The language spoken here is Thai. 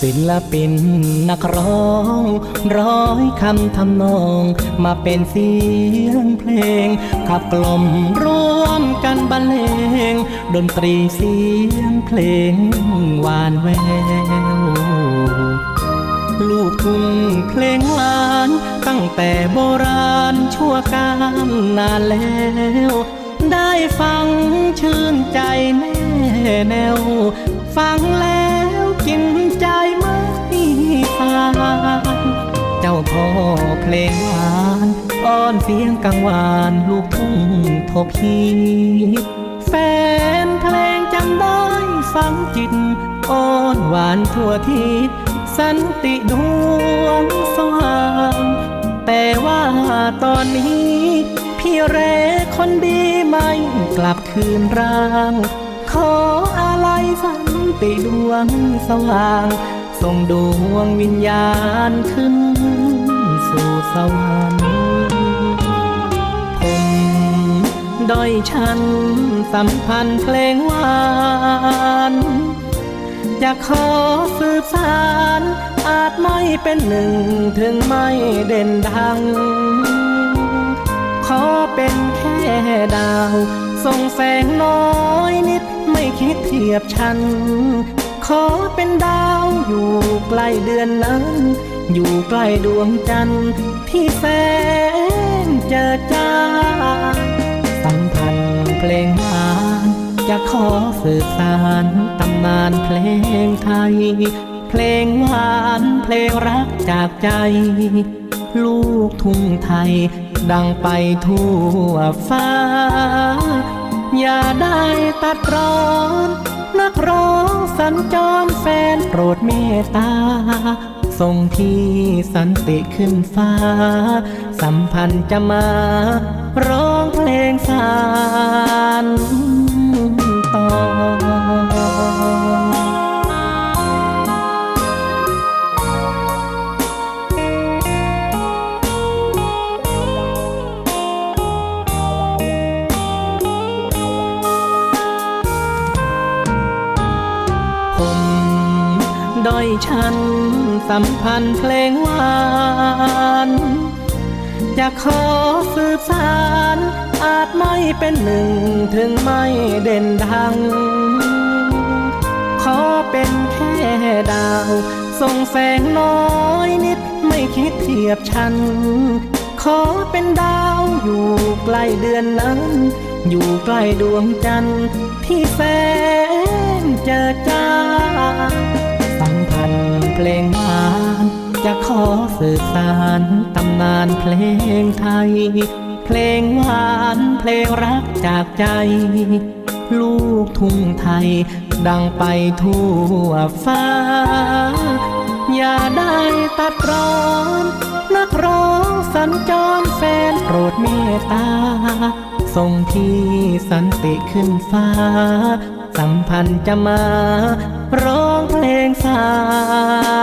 ศิลปินนักร้อง ร้อยคำทำนอง มาเป็นเสียงเพลง ขับกล่อมร่วมกันบรรเลง ดนตรีเสียงเพลงหวานแวว ลูกทุ่งเพลงหวาน ตั้งแต่โบราณชั่วการนานแล้ว ได้ฟังชื่นใจแน่แนว ฟังแล้ว พ่อเพลงหวานอ้อนเสียงกังวานลูกทุ่งทบฮีแฟนเพลงจำได้ฟังจิตอ้อนหวานทั่วทิศสันติดวงสว่างแต่ว่าตอนนี้ พี่เรคนดีไม่กลับคืนร่าง ขออะไรสันติดวงสว่างส่งดวงวิญญาณขึ้น วรรค์ผมด้อยชั้นสัมพันธ์เพลงหวานจะขอสืบสาร อาจไม่เป็นหนึ่งถึงไม่เด่นดัง ขอเป็นแค่ดาว ส่งแสงน้อยนิดไม่คิดเทียบฉันขอเป็นดาวอยู่ใกล้เดือนนั้น อยู่ใกล้ดวงจันทร์ที่แสนเจอจ้า สัมพันธ์เพลงหานจะขอสืบสานตำนานเพลงไทย เพลงหวานเพลงรักจากใจ ลูกทุ่งไทย ดังไปทั่วฟ้า อย่าได้ตัดร้อน นักร้องสัญจรแฟนโปรดเมตตา ส่งที่สันติขึ้นฟ้า สัมพันธ์จะมา ร้องเพลงสา อยชั้นสัมพันธ์เพลงหวานจะขอสืบสารอาจไม่เป็นหนึ่งถึงไม่เด่นดัง ขอเป็นแค่ดาวส่งแสงน้อยนิดไม่คิดเทียบฉัน ขอเป็นดาวอยู่ใกล้เดือนนั้น อยู่ใกล้ดวงจันทร์ที่แสนเจอจ้ สัมพันธ์เพลงหวานจะขอสืบสานตำนานเพลงไทย เพลงหวานเพลงรักจากใจ ลูกทุ่งไทย ดังไปทั่วฟ้า อย่าได้ตัดร้อน นักร้องสัญจรแฟนโปรดเมตตาส่งที่สันติขึ้นฟ้า สัมพันธ์จะมา ร้องเพลง สาน